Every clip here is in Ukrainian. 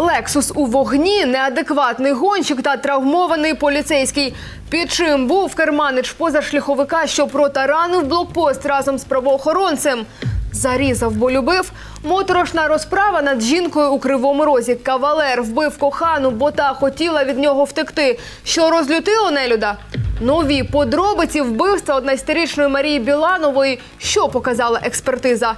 Лексус у вогні, неадекватний гонщик та травмований поліцейський. Під чим був керманич позашляховика, що протаранив блокпост разом з правоохоронцем. Зарізав, бо любив. Моторошна розправа над жінкою у кривому розі. Кавалер вбив кохану, бо та хотіла від нього втекти. Що розлютило нелюда? Нові подробиці вбивства однайсторічної Марії Біланової. Що показала експертиза?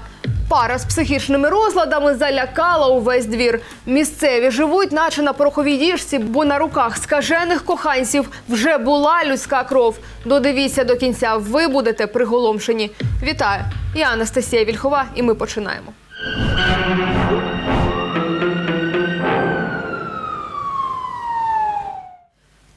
Пара з психічними розладами залякала увесь двір. Місцеві живуть, наче на пороховій діжці, бо на руках скажених коханців вже була людська кров. Додивіться до кінця, ви будете приголомшені. Вітаю! Я Анастасія Вільхова, і ми починаємо.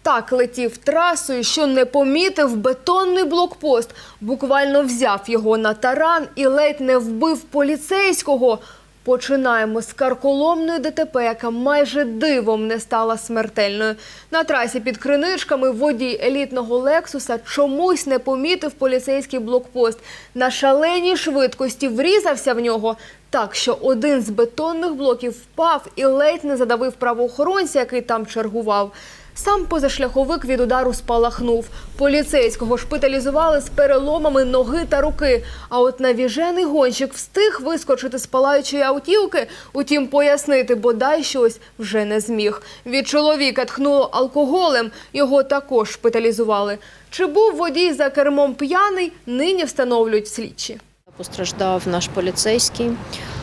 Так летів трасою, що не помітив бетонний блокпост. Буквально взяв його на таран і ледь не вбив поліцейського. Починаємо з карколомної ДТП, яка майже дивом не стала смертельною. На трасі під криничками водій елітного Лексуса чомусь не помітив поліцейський блокпост. На шаленій швидкості врізався в нього так, що один з бетонних блоків впав і ледь не задавив правоохоронця, який там чергував. Сам позашляховик від удару спалахнув. Поліцейського шпиталізували з переломами ноги та руки. А от навіжений гонщик встиг вискочити з палаючої автівки, утім пояснити бодай щось вже не зміг. Від чоловіка тхнуло алкоголем, його також шпиталізували. Чи був водій за кермом п'яний, нині встановлюють слідчі. Постраждав наш поліцейський.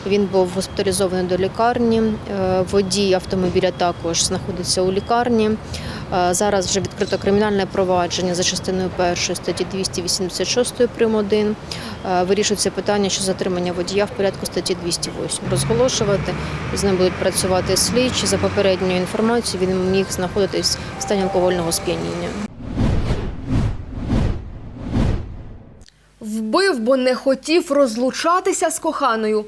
Він був госпіталізований до лікарні. Е, Водій автомобіля також знаходиться у лікарні. Е, Зараз вже відкрито кримінальне провадження за частиною першої статті 286 прим. 1. Е, Вирішується питання щодо затримання водія в порядку статті 208. Розголошувати з ним будуть працювати слідчі. За попередньою інформацією він міг знаходитись в стані алкогольного сп'яніння. Вбив, бо не хотів розлучатися з коханою.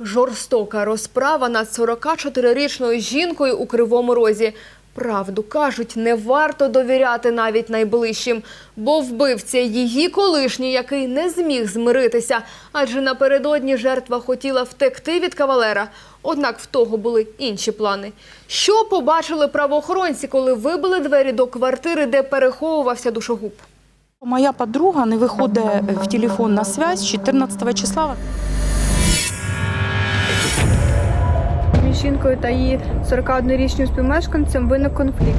Жорстока розправа над 44-річною жінкою у Кривому Розі. Правду кажуть, не варто довіряти навіть найближчим, бо вбивця її колишній, який не зміг змиритися, адже напередодні жертва хотіла втекти від кавалера. Однак в того були інші плани. Що побачили правоохоронці, коли вибили двері до квартири, де переховувався душогуб? Моя подруга не виходить в телефон на связь 14 числа. Між жінкою та її 41-річним співмешканцем виник конфлікт.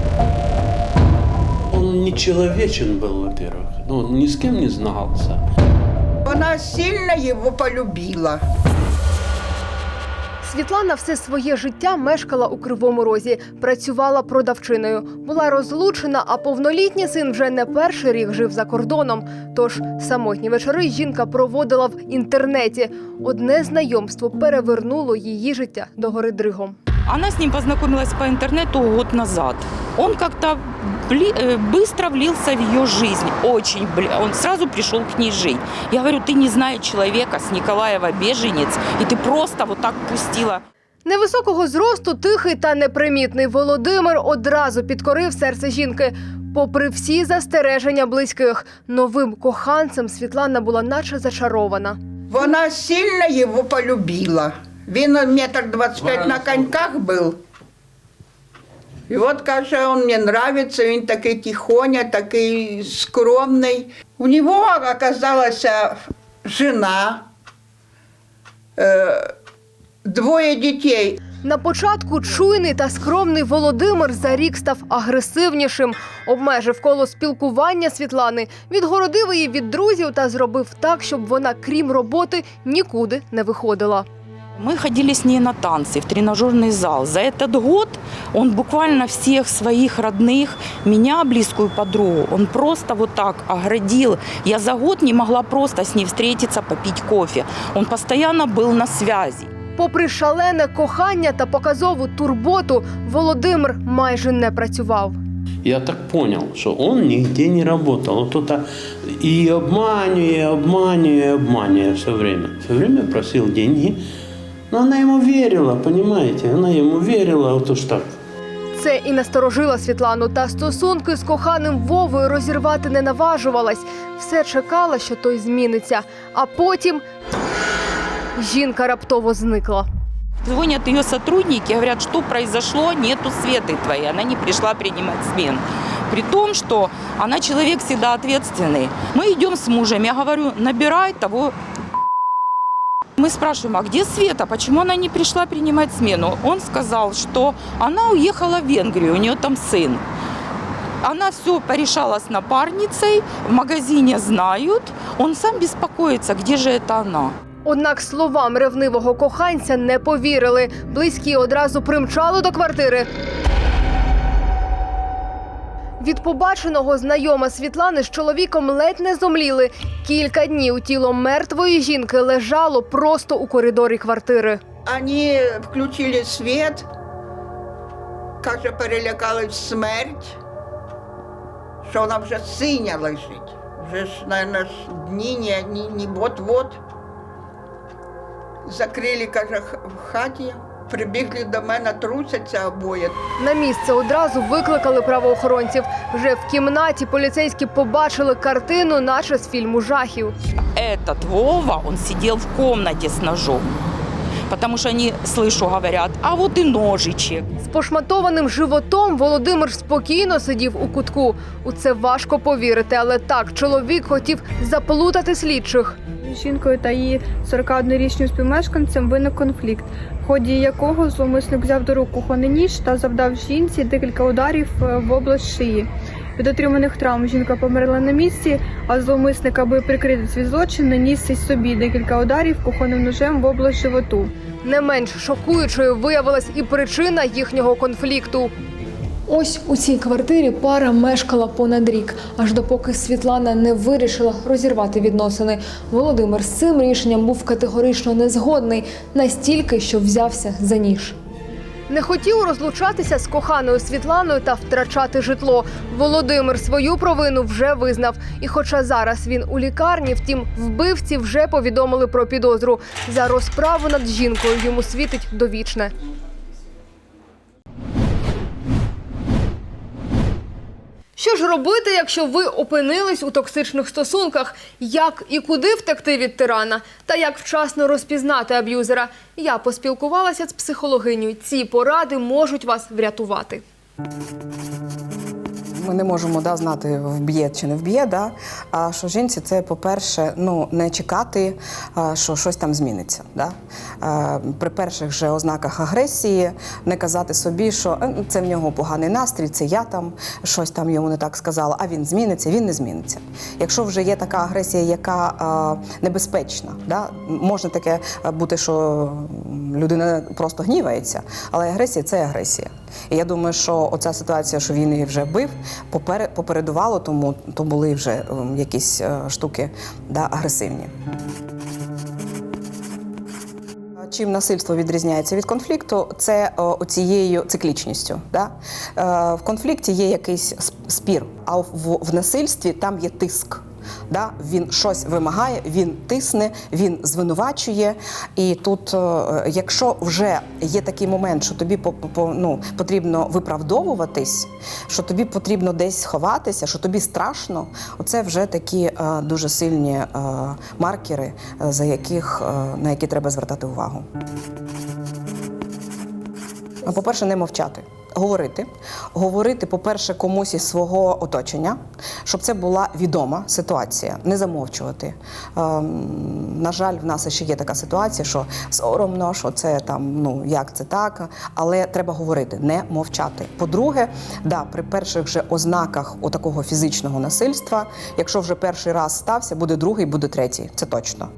Он не человечен был, во-первых. Ну, он ни с кем не знался. Она сильно его полюбила. Світлана все своє життя мешкала у Кривому Розі, працювала продавчиною, була розлучена, а повнолітній син вже не перший рік жив за кордоном. Тож самотні вечори жінка проводила в інтернеті. Одне знайомство перевернуло її життя до гори дригом. Она с ним познакомилась по интернету год назад. Он как-то бли- э, быстро влился в ее жизнь, очень. бли- Он сразу пришел к ней жить. Я говорю, ты не знаешь человека с Николаева беженец, и ты просто вот так пустила. Невисокого зросту, тихий та непримітний Володимир одразу підкорив серце жінки. Попри всі застереження близьких, новим коханцем Світлана була наче зачарована. Вона сильно его полюбила. Він метр двадцать пять на коньках был. І от каже, он мне нравится, він такий тихоня, такий скромний. У него оказалась жена, е, двоє дітей. На початку чуйний та скромний Володимир за рік став агресивнішим, обмежив коло спілкування Світлани, відгородив її від друзів та зробив так, щоб вона, крім роботи, нікуди не виходила. Мы ходили с ней на танцы в тренажерный зал. За этот год он буквально всех своих родных, меня, близкую подругу, он просто вот так оградил. Я за год не могла просто с ней встретиться, попить кофе. Он постоянно был на связи. Попри шалене кохання та показову турботу, Володимир майже не працював. Я так понял, что он нигде не работал. Он кто-то и обманывая, и обманывая, и обманывая все время. Все время просил деньги. Но она ему верила, понимаете? Она ему верила, вот уж так. Це і насторожило Світлану, та стосунки з коханим Вовою розірвати не наважувалась. Все чекала, що той зміниться. А потім жінка раптово зникла. Звонят ее сотрудники, говорят, что произошло, нету Светы твоей, она не пришла принимать смену. При том, что она человек всегда ответственный. Мы идем с мужем, я говорю, набирай того мы спрашиваем, а где Света? Почему она не пришла принимать смену? Он сказал, что она уехала в Венгрию, у нее там сын. Она все порешала с напарницей, в магазине знают. Он сам беспокоится, где же это она. Однак словам ревнивого коханця не повірили. Близькі одразу примчали до квартири. Від побаченого знайома Світлани з чоловіком ледь не зомліли. Кілька днів тіло мертвої жінки лежало просто у коридорі квартири. Они включили свет, каже, перелякались смерть, що вона вже синя лежить. Вже ж, ж дні не, не, не вот-вот. Закрили, каже, в хаті, прибігли до мене, трусяться обоє. На місце одразу викликали правоохоронців. Вже в кімнаті поліцейські побачили картину, наче з фільму жахів. Этот Вова, он сидел в комнате с ножом. Потому что они, слышу, говорят, а вот и ножичек. З пошматованим животом Володимир спокійно сидів у кутку. У це важко повірити, але так чоловік хотів заплутати слідчих. Жінкою та її 41-річним співмешканцем виник конфлікт, ході якого зловмисник взяв до рук кухонний ніж та завдав жінці декілька ударів е, в область шиї. Від отриманих травм жінка померла на місці, а зловмисник, аби прикрити свій злочин, наніс і собі декілька ударів кухонним ножем в область животу. Не менш шокуючою виявилась і причина їхнього конфлікту. Ось у цій квартирі пара мешкала понад рік, аж допоки Світлана не вирішила розірвати відносини. Володимир з цим рішенням був категорично незгодний, настільки, що взявся за ніж. Не хотів розлучатися з коханою Світланою та втрачати житло. Володимир свою провину вже визнав. І хоча зараз він у лікарні, втім, вбивці вже повідомили про підозру. За розправу над жінкою йому світить довічне. Що ж робити, якщо ви опинились у токсичних стосунках? Як і куди втекти від тирана? Та як вчасно розпізнати аб'юзера? Я поспілкувалася з психологинею. Ці поради можуть вас врятувати. Ми не можемо да, знати, вб'є чи не вб'є. Да? А що жінці це, по-перше, ну, не чекати, що щось там зміниться. Да? При перших же ознаках агресії не казати собі, що «Е, це в нього поганий настрій, це я там щось там йому не так сказала, а він зміниться, він не зміниться. Якщо вже є така агресія, яка небезпечна, да? можна таке бути, що людина просто гнівається, але агресія це агресія. І я думаю, що оця ситуація, що він її вже бив, попередувало тому, то були вже ем, якісь е, штуки да, агресивні. Чим насильство відрізняється від конфлікту, це оцією цією циклічністю. Да? Е, в конфлікті є якийсь спір, а в насильстві там є тиск. Да? Він щось вимагає, він тисне, він звинувачує. І тут, е, якщо вже є такий момент, що тобі по, ну, потрібно виправдовуватись, що тобі потрібно десь сховатися, що тобі страшно, оце вже такі е, дуже сильні е, маркери, за яких, на які треба звертати увагу. По-перше, не мовчати. Говорити, говорити, по-перше, комусь із свого оточення, щоб це була відома ситуація, не замовчувати. Ем, на жаль, в нас ще є така ситуація, що соромно, що це там, ну як це так, але треба говорити, не мовчати. По-друге, да, при перших же ознаках такого фізичного насильства, якщо вже перший раз стався, буде другий, буде третій. Це точно.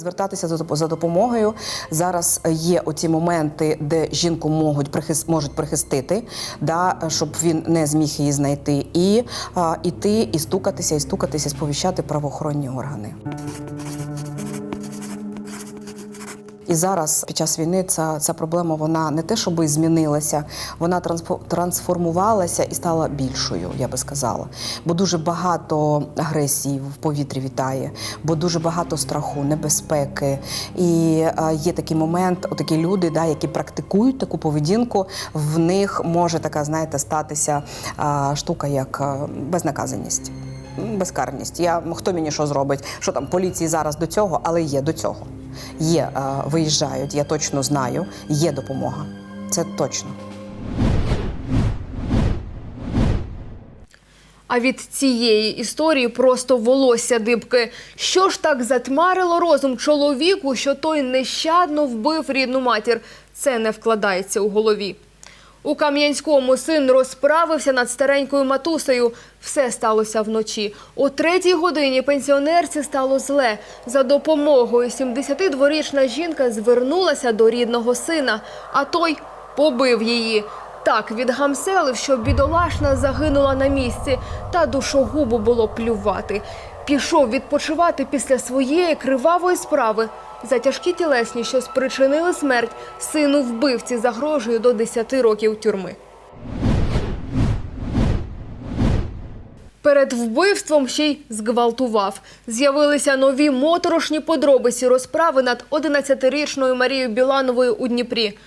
Звертатися за доп- допомогою зараз є оці моменти, де жінку можуть можуть прихистити, да, щоб він не зміг її знайти, і іти і стукатися, і стукатися, сповіщати правоохоронні органи. І зараз під час війни ця, ця проблема вона не те, щоб змінилася, вона трансфо- трансформувалася і стала більшою, я би сказала. Бо дуже багато агресії в повітрі вітає, бо дуже багато страху, небезпеки. І е, є такий момент, отакі люди, да, які практикують таку поведінку, в них може така, знаєте, статися е, штука, як е, безнаказаність. Безкарність. Я хто мені що зробить? Що там поліції зараз до цього, але є до цього. Є, е, виїжджають, я точно знаю, є допомога. Це точно. А від цієї історії просто волосся дибки. Що ж так затьмарило розум чоловіку, що той нещадно вбив рідну матір? Це не вкладається у голові. У Кам'янському син розправився над старенькою матусею. Все сталося вночі. О третій годині пенсіонерці стало зле. За допомогою 72-річна жінка звернулася до рідного сина, а той побив її. Так відгамселив, що бідолашна загинула на місці, та душогубу було плювати. Пішов відпочивати після своєї кривавої справи. За тяжкі тілесні, що спричинили смерть, сину вбивці загрожує до 10 років тюрми. Перед вбивством ще й зґвалтував. З'явилися нові моторошні подробиці розправи над 11-річною Марією Білановою у Дніпрі.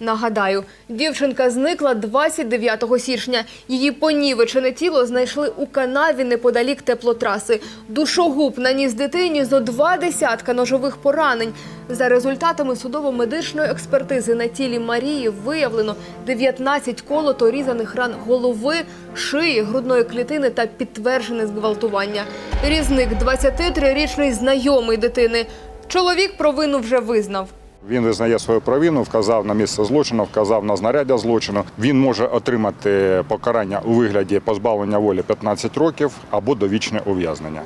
Нагадаю, дівчинка зникла 29 січня. Її понівечене тіло знайшли у канаві неподалік теплотраси. Душогуб наніс дитині зо два десятка ножових поранень. За результатами судово-медичної експертизи на тілі Марії виявлено 19 колото різаних ран голови, шиї, грудної клітини та підтверджене зґвалтування. Різник 23-річний знайомий дитини. Чоловік провину вже визнав. Він визнає свою провину, вказав на місце злочину, вказав на знаряддя злочину. Він може отримати покарання у вигляді позбавлення волі 15 років або довічне ув'язнення.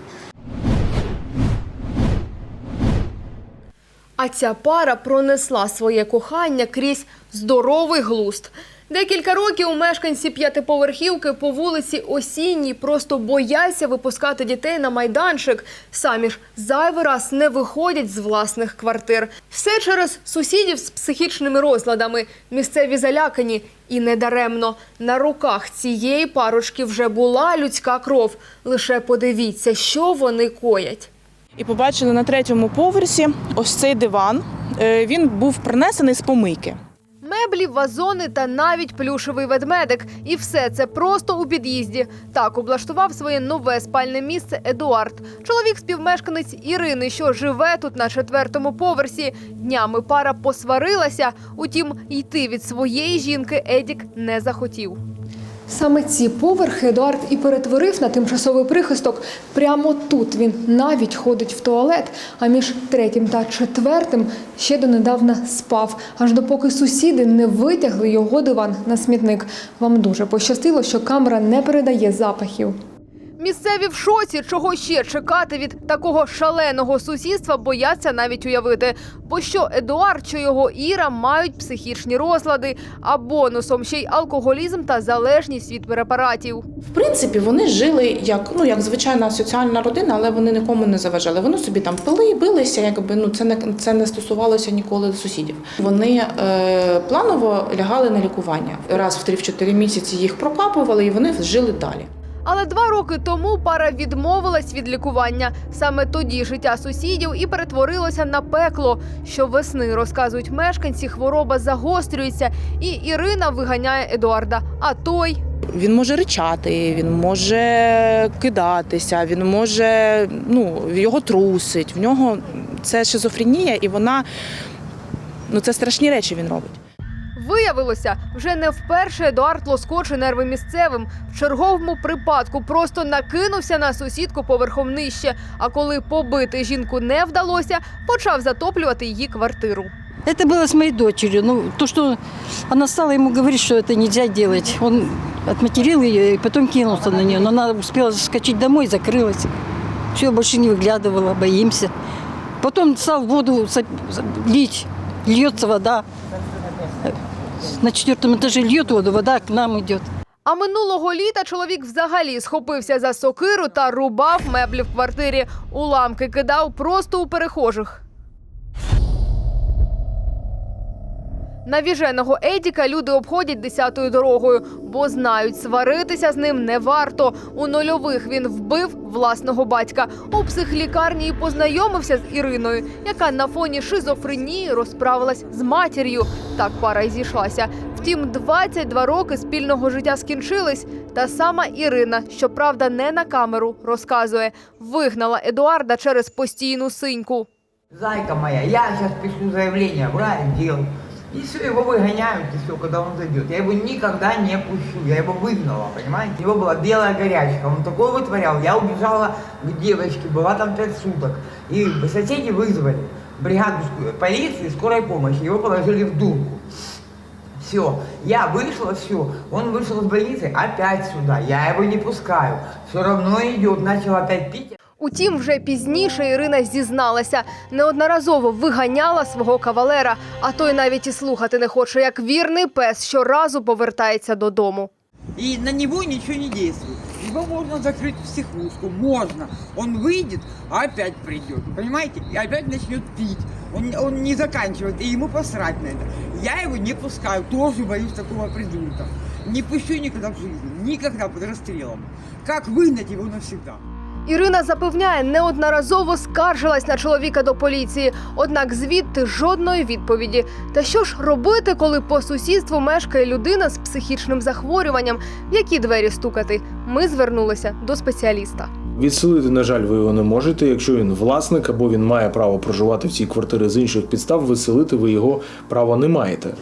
А ця пара пронесла своє кохання крізь здоровий глуст. Декілька років мешканці п'ятиповерхівки по вулиці Осінній просто бояться випускати дітей на майданчик. Самі ж зайвий раз не виходять з власних квартир. Все через сусідів з психічними розладами. Місцеві залякані і недаремно. На руках цієї парочки вже була людська кров. Лише подивіться, що вони коять. І побачили на третьому поверсі ось цей диван. Е, Він був принесений з помийки. Меблі, вазони та навіть плюшевий ведмедик. І все це просто у під'їзді. Так облаштував своє нове спальне місце Едуард. Чоловік співмешканець Ірини, що живе тут на четвертому поверсі. Днями пара посварилася. Утім, йти від своєї жінки Едік не захотів. Саме ці поверхи Едуард і перетворив на тимчасовий прихисток. Прямо тут він навіть ходить в туалет, а між третім та четвертим ще донедавна спав, аж допоки сусіди не витягли його диван на смітник. Вам дуже пощастило, що камера не передає запахів. Місцеві в шоці, чого ще чекати від такого шаленого сусідства, бояться навіть уявити. Бо що Едуард чи його Іра мають психічні розлади, а бонусом ще й алкоголізм та залежність від препаратів. В принципі, вони жили як ну як звичайна соціальна родина, але вони нікому не заважали. Вони собі там пили, билися, якби ну це не це не стосувалося ніколи сусідів. Вони е, планово лягали на лікування. Раз в 3-4 місяці їх прокапували, і вони жили далі. Але два роки тому пара відмовилась від лікування. Саме тоді життя сусідів і перетворилося на пекло. Щовесни, розказують мешканці, хвороба загострюється, і Ірина виганяє Едуарда. А той Він може ричати, він може кидатися, він може ну його трусить. В нього це шизофренія, і вона ну це страшні речі він робить. Виявилося, вже не вперше Едуард лоскоче нерви місцевим. В черговому припадку просто накинувся на сусідку поверхом нижче. А коли побити жінку не вдалося, почав затоплювати її квартиру. Это было с моей дочерью. Ну, то, что она стала ему говорить, что это нельзя делать. Он отматерил ее и потом кинулся на нее. Но она успела заскочить домой, закрылась. Все, больше не выглядывала, боимся. Потом стал воду за- за- лить. Льется вода. На четвертом этаже льет воду, вода к нам идет. А минулого літа чоловік взагалі схопився за сокиру та рубав меблі в квартирі. Уламки кидав просто у перехожих. Навіженого Едіка люди обходять десятою дорогою, бо знають, сваритися з ним не варто. У нульових він вбив власного батька. У психлікарні і познайомився з Іриною, яка на фоні шизофренії розправилась з матір'ю. Так пара й зійшлася. Втім, 22 роки спільного життя скінчились. Та сама Ірина, щоправда, не на камеру, розказує, вигнала Едуарда через постійну синьку. Зайка моя, я сейчас пишу заявление в райотдел. И все, его выгоняют, и все, когда он зайдет. Я его никогда не пущу, я его выгнала, понимаете? У него была белая горячка, он такое вытворял. Я убежала к девочке, была там пять суток. И соседи вызвали бригаду полиции, скорой помощи. Его положили в дурку. Все, я вышла, все. Он вышел из больницы опять сюда. Я его не пускаю. Все равно идет, начал опять пить. Утім, вже пізніше Ірина зізналася, неодноразово виганяла свого кавалера, а той навіть і слухати не хоче, як вірний пес щоразу повертається додому. И на него ничего не действует. Его можно закрыть в психушку, можно. Он выйдет, а опять придет, понимаете? И опять начнет пить. Он, он не заканчивает, и ему посрать на это. Я его не пускаю, тоже боюсь такого придурка. Не пущу никогда в жизни, никогда под расстрелом. Как выгнать его навсегда? Ірина запевняє, неодноразово скаржилась на чоловіка до поліції, однак звідти жодної відповіді. Та що ж робити, коли по сусідству мешкає людина з психічним захворюванням? В які двері стукати? Ми звернулися до спеціаліста. Відселити, на жаль, ви його не можете. Якщо він власник або він має право проживати в цій квартирі з інших підстав, виселити ви його права не маєте.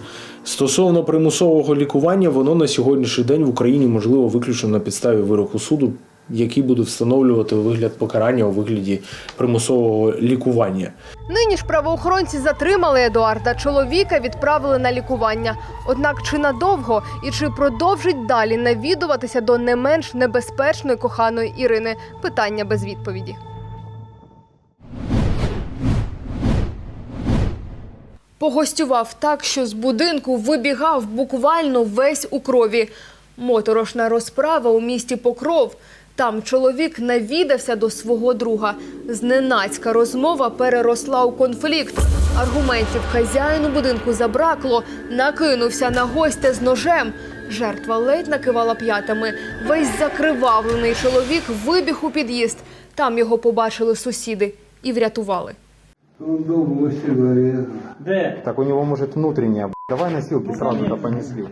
Стосовно примусового лікування, воно на сьогоднішній день в Україні можливо виключно на підставі вироку суду, який буде встановлювати вигляд покарання у вигляді примусового лікування. Нині ж правоохоронці затримали Едуарда. Чоловіка відправили на лікування. Однак чи надовго і чи продовжить далі навідуватися до не менш небезпечної коханої Ірини? Питання без відповіді. Погостював так, що з будинку вибігав буквально весь у крові. Моторошна розправа у місті Покров. Там чоловік навідався до свого друга. Зненацька розмова переросла у конфлікт. Аргументів хазяїну будинку забракло. Накинувся на гостя з ножем. Жертва ледь накивала п'ятами. Весь закривавлений чоловік вибіг у під'їзд. Там його побачили сусіди і врятували. Де? Так у него может внутренняя. Давай носилки сразу-то понесли.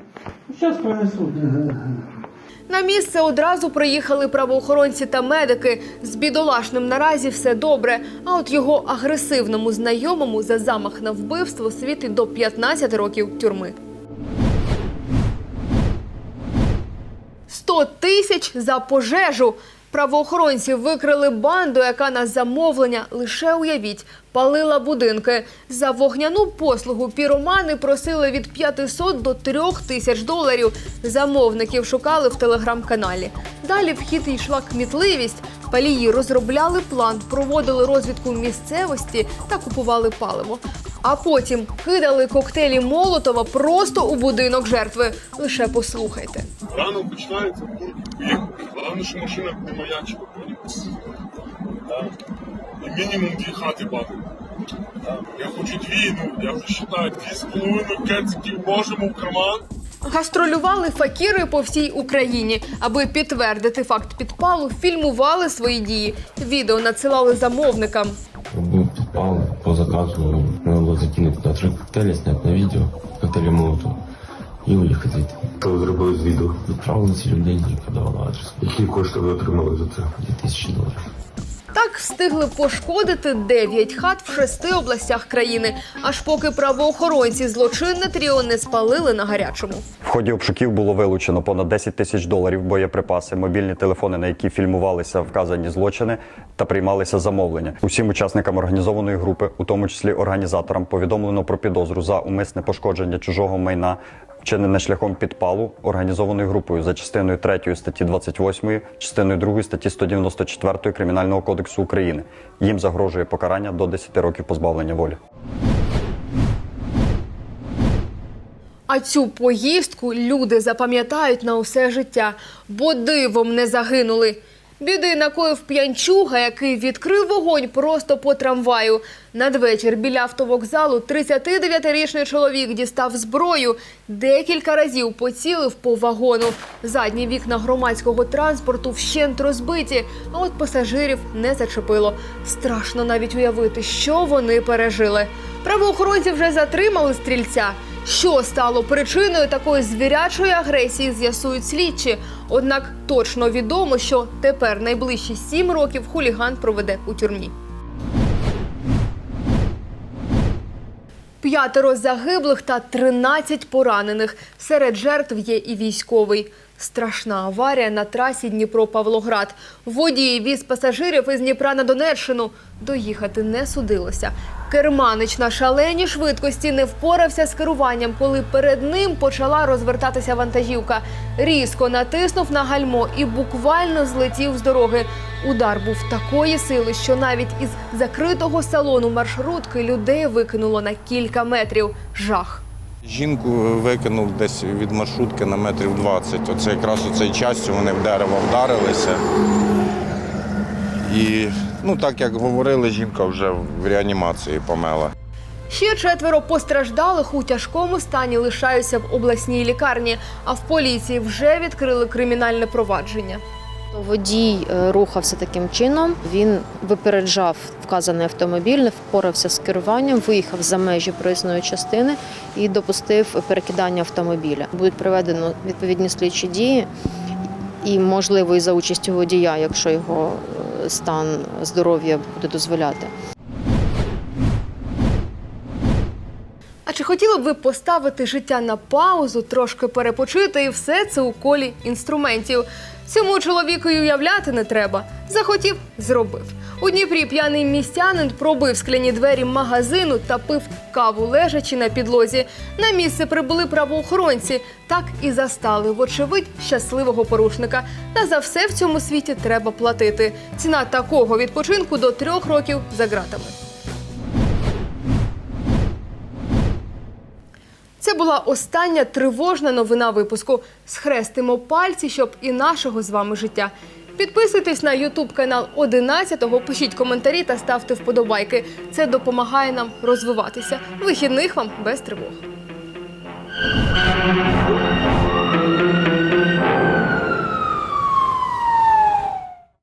На місце одразу приїхали правоохоронці та медики. З бідолашним наразі все добре. А от його агресивному знайомому за замах на вбивство світить до 15 років тюрми. 100 тисяч за пожежу. Правоохоронці викрили банду, яка на замовлення лише уявіть палила будинки. За вогняну послугу піромани просили від 500 до 3 тисяч доларів. Замовників шукали в телеграм-каналі. Далі в хід йшла кмітливість. Палії розробляли план, проводили розвідку місцевості та купували паливо. А потім кидали коктейлі Молотова просто у будинок жертви. Лише послухайте. Рано починається Головне, що машина. Так. І мінімум дві хати бабу. Так. Я хочу дві, ну, я вже вважаю, дві з половиною кециків можемо в карман. Гастролювали факіри по всій Україні. Аби підтвердити факт підпалу, фільмували свої дії. Відео надсилали замовникам. Был подпал по заказу. Надо было закинуть на три коктейля, снять на видео, коктейли молоту і уїхати. Що ви зробили з відео? Відправили ці людей і подавали адрес. Які кошти ви отримали за це? 2000 доларів. Так встигли пошкодити 9 хат в шести областях країни, аж поки правоохоронці злочинне тріо не спалили на гарячому. В ході обшуків було вилучено понад 10 тисяч доларів боєприпаси, мобільні телефони, на які фільмувалися вказані злочини та приймалися замовлення. Усім учасникам організованої групи, у тому числі організаторам, повідомлено про підозру за умисне пошкодження чужого майна, вчинене шляхом підпалу організованою групою за частиною 3 статті 28, частиною 2 статті 194 Кримінального кодексу України. Їм загрожує покарання до 10 років позбавлення волі. А цю поїздку люди запам'ятають на усе життя, бо дивом не загинули. Біди накоїв п'янчуга, який відкрив вогонь просто по трамваю. Надвечір біля автовокзалу 39-річний чоловік дістав зброю, декілька разів поцілив по вагону. Задні вікна громадського транспорту вщент розбиті, а от пасажирів не зачепило. Страшно навіть уявити, що вони пережили. Правоохоронці вже затримали стрільця. Що стало причиною такої звірячої агресії, з'ясують слідчі. Однак точно відомо, що тепер найближчі сім років хуліган проведе у тюрмі. П'ятеро загиблих та 13 поранених. Серед жертв є і військовий. Страшна аварія на трасі Дніпро-Павлоград. Водій віз пасажирів із Дніпра на Донеччину. Доїхати не судилося. Керманич на шаленій швидкості не впорався з керуванням, коли перед ним почала розвертатися вантажівка. Різко натиснув на гальмо і буквально злетів з дороги. Удар був такої сили, що навіть із закритого салону маршрутки людей викинуло на кілька метрів. Жах. Жінку викинув десь від маршрутки на метрів 20. Оце якраз у цей час вони в дерево вдарилися. І ну так як говорили, жінка вже в реанімації помела. Ще четверо постраждалих у тяжкому стані лишаються в обласній лікарні, а в поліції вже відкрили кримінальне провадження. Водій е, рухався таким чином. Він випереджав вказаний автомобіль, не впорався з керуванням, виїхав за межі проїзної частини і допустив перекидання автомобіля. Будуть проведено відповідні слідчі дії, і можливо і за участю водія, якщо його е, стан здоров'я буде дозволяти. А чи хотіли б ви поставити життя на паузу, трошки перепочити і все це у колі інструментів? Цьому чоловіку й уявляти не треба. Захотів, зробив. У Дніпрі п'яний містянин пробив скляні двері магазину та пив каву лежачи на підлозі. На місце прибули правоохоронці. Так і застали, вочевидь, щасливого порушника. Та за все в цьому світі треба платити. Ціна такого відпочинку до трьох років за ґратами. Це була остання тривожна новина випуску. Схрестимо пальці, щоб і нашого з вами життя. Підписуйтесь на Ютуб канал 11-го, пишіть коментарі та ставте вподобайки. Це допомагає нам розвиватися. Вихідних вам без тривог.